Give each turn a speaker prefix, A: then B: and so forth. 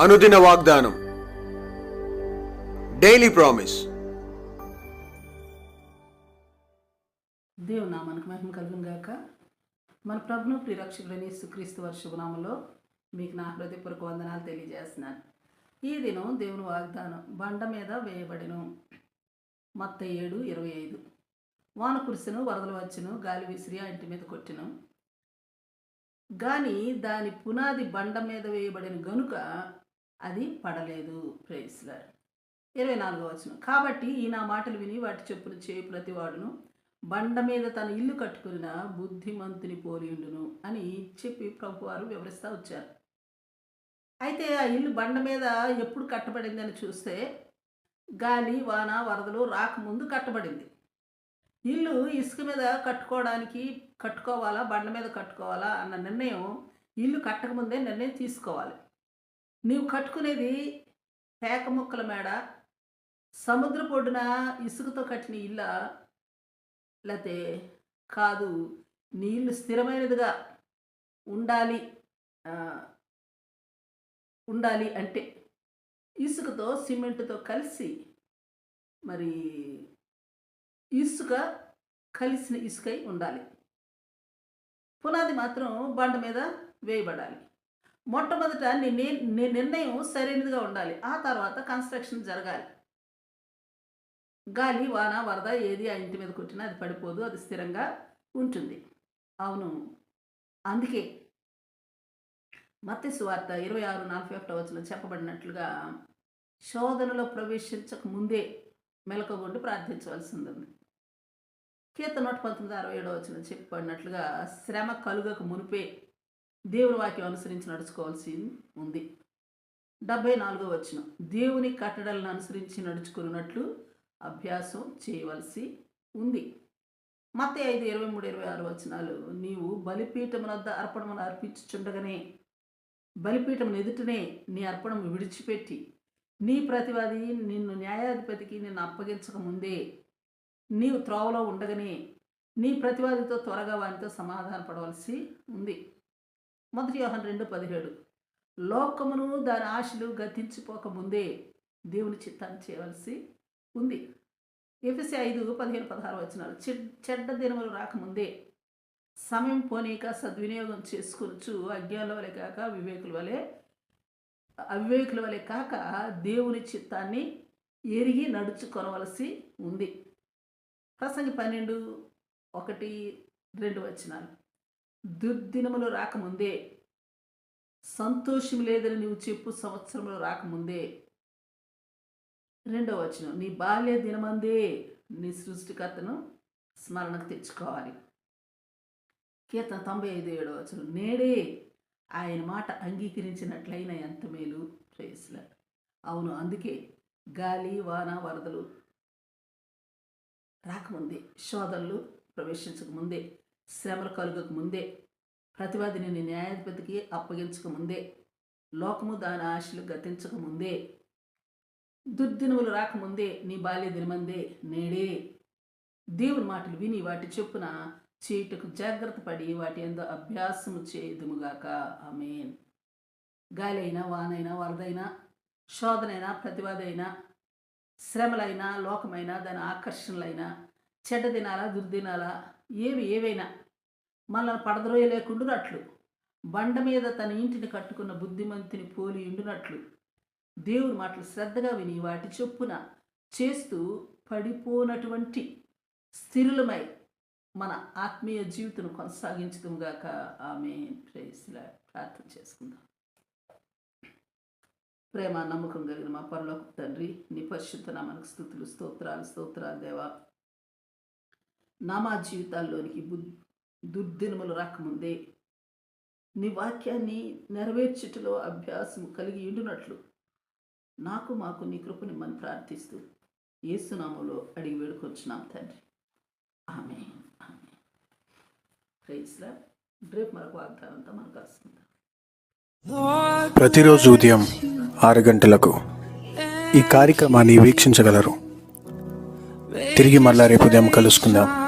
A: అనుదిన వాగ్దానం. Daily promise
B: దేవుని నామానికి మహిమ కలుగును గాక. మన ప్రభును ప్రిరక్షకులని సుక్రీస్తు వారి మీకు నా హృదయపూర్వక వందనాలు తెలియజేస్తున్నాను. ఈ దినం దేవుని వాగ్దానం బండ మీద వేయబడిను. మొత్త ఏడు ఇరవై ఐదు. వాన కురిసెను వరదలు వచ్చును గాలి విసిరి ఆ ఇంటి మీద కొట్టెను. కానీ దాని పునాది బండ మీద వేయబడిన గనుక అది పడలేదు. ప్రేస్లాడ్ ఇరవై నాలుగో వచనం. కాబట్టి ఈ నా మాటలు విని వాటి చెప్పులు చేయి ప్రతివాడును బండ మీద తన ఇల్లు కట్టుకున్న బుద్ధిమంతుని పోలియుండును అని చెప్పి ప్రభువారు వివరిస్తూ వచ్చారు. అయితే ఆ ఇల్లు బండ మీద ఎప్పుడు కట్టబడిందని చూస్తే గాలి వాన వరదలు రాకముందు కట్టబడింది. ఇల్లు ఇసుక మీద కట్టుకోవడానికి కట్టుకోవాలా బండ మీద కట్టుకోవాలా అన్న నిర్ణయం ఇల్లు కట్టకముందే నిర్ణయం తీసుకోవాలి. నీవు కట్టుకునేది పేక ముక్కల మేడ సముద్ర పొడ్డున ఇసుకతో కట్టిన ఇల్ల? లేకపోతే కాదు నీళ్ళు స్థిరమైనదిగా ఉండాలి ఉండాలి అంటే ఇసుకతో సిమెంట్తో కలిసి మరి ఇసుక కలిసిన ఇసుకై ఉండాలి. పునాది మాత్రం బండ మీద వేయబడాలి. మొట్టమొదట నీ నిర్ణయం సరైనదిగా ఉండాలి. ఆ తర్వాత కన్స్ట్రక్షన్ జరగాలి. గాలి వాన వరద ఏది ఆ ఇంటి మీద కొట్టినా అది పడిపోదు అది స్థిరంగా ఉంటుంది. అవును. అందుకే మత్తి వార్త ఇరవై ఆరు నలభై ఒకటో వచ్చిన చెప్పబడినట్లుగా శోధనలో ప్రవేశించక ముందే మెలకగొండి ప్రార్థించవలసి ఉంది కీర్తన నూట పంతొమ్మిది అరవై ఏడో వచ్చిన చెప్పబడినట్లుగా శ్రమ కలుగక మునిపే దేవుని వాక్యం అనుసరించి నడుచుకోవాల్సి ఉంది. డెబ్బై నాలుగో వచ్చిన దేవుని కట్టడలను అనుసరించి నడుచుకున్నట్లు అభ్యాసం చేయవలసి ఉంది. మత ఐదు ఇరవై మూడు ఇరవై ఆరు వచనాలు. నీవు బలిపీఠం వద్ద అర్పణమును అర్పించుచుండగానే బలిపీఠం ఎదుటనే నీ అర్పణము విడిచిపెట్టి నీ ప్రతివాది నిన్ను న్యాయాధిపతికి నిన్ను అప్పగించక ముందే నీవు త్రోవలో ఉండగానే నీ ప్రతివాదితో త్వరగా వారితో సమాధాన పడవలసి ఉంది. మొదటి యోహన్ రెండు పదిహేడు. లోకమును దాని ఆశలు గతించిపోక ముందే దేవుని చిత్తాన్ని చేయవలసి ఉంది. ఎఫ్ఎస్సి ఐదు పదిహేను పదహారు వచనాలు. చెడ్ చెడ్డ దినములు రాకముందే సమయం పోనీక సద్వినియోగం చేసుకొనచ్చు అజ్ఞానుల వలె కాక వివేకుల వలె అవివేకుల వలె కాక దేవుని చిత్తాన్ని ఎరిగి నడుచుకొనవలసి ఉంది. ప్రసంగి పన్నెండు ఒకటి రెండు వచనాలు. దుర్దినములు రాకముందే సంతోషం లేదని నువ్వు చెప్పు సంవత్సరములు రాకముందే. రెండవ వచనం నీ బాల్య దినమందే నీ సృష్టికర్తను స్మరణకు తెచ్చుకోవాలి. కీర్తన తొంభై ఐదు ఏడవ వచనం నేడే ఆయన మాట అంగీకరించినట్లయిన ఎంత మేలు ప్రేస్ల అవును అందుకే గాలి వాన వరదలు రాకముందే శోధనలు ప్రవేశించక ముందే శ్రమలు కలుగక ముందే ప్రతివాదిని న్యాయాధిపతికి అప్పగించక ముందే లోకము దాని ఆశలు గతించక ముందే దుర్దినములు రాకముందే నీ బాల్య దినమందే నేడే. దేవుని మాటలు విని వాటి చొప్పున చీటకు జాగ్రత్త పడి వాటి ఎందు అభ్యాసము చేయదుముగాక. ఆమేన్. గాలి అయినా వానైనా వరదైనా శోధనైనా ప్రతివాదైనా శ్రమలైనా లోకమైనా దాని ఆకర్షణలైనా చెడ్డ తినాలా దుర్దినాలా ఏవి ఏవైనా మళ్ళా పడదరోయ లేకుండునట్లు బండ మీద తన ఇంటిని కట్టుకున్న బుద్ధిమంతుని పోలి ఉండునట్లు. దేవుని మాటలు శ్రద్ధగా విని వాటి చొప్పున చేస్తూ పడిపోనటువంటి స్థిరులమై మన ఆత్మీయ జీవితం కొనసాగించదుగాక ఆమె ప్రేస్లా ప్రార్థన చేసుకుందాం. ప్రేమ నమ్మకం కలిగిన మా పరలోక తండ్రి నీ పరిశుద్ధ మనకు స్థుతులు స్తోత్రాలు స్తోత్రాలు దేవా. నా మా జీవితాల్లోనికి బుద్ దుర్దినములు రాకముందే నీ వాక్యాన్ని నెరవేర్చుటలో అభ్యాసం కలిగి ఉండునట్లు నాకు మాకు నీ కృపని మనం ప్రార్థిస్తూ ఏసునామంలో అడిగి వేడుకొచ్చున్నాం తండ్రి. ఆమె ఆమె ప్రైజ్లా రేపు మరొక వాగ్దానంతో మనకు కలుసుకుందాం.
C: ప్రతిరోజు ఉదయం ఆరు గంటలకు ఈ కార్యక్రమాన్ని వీక్షించగలరు. తిరిగి మళ్ళా రేపు ఉదయం కలుసుకుందాం.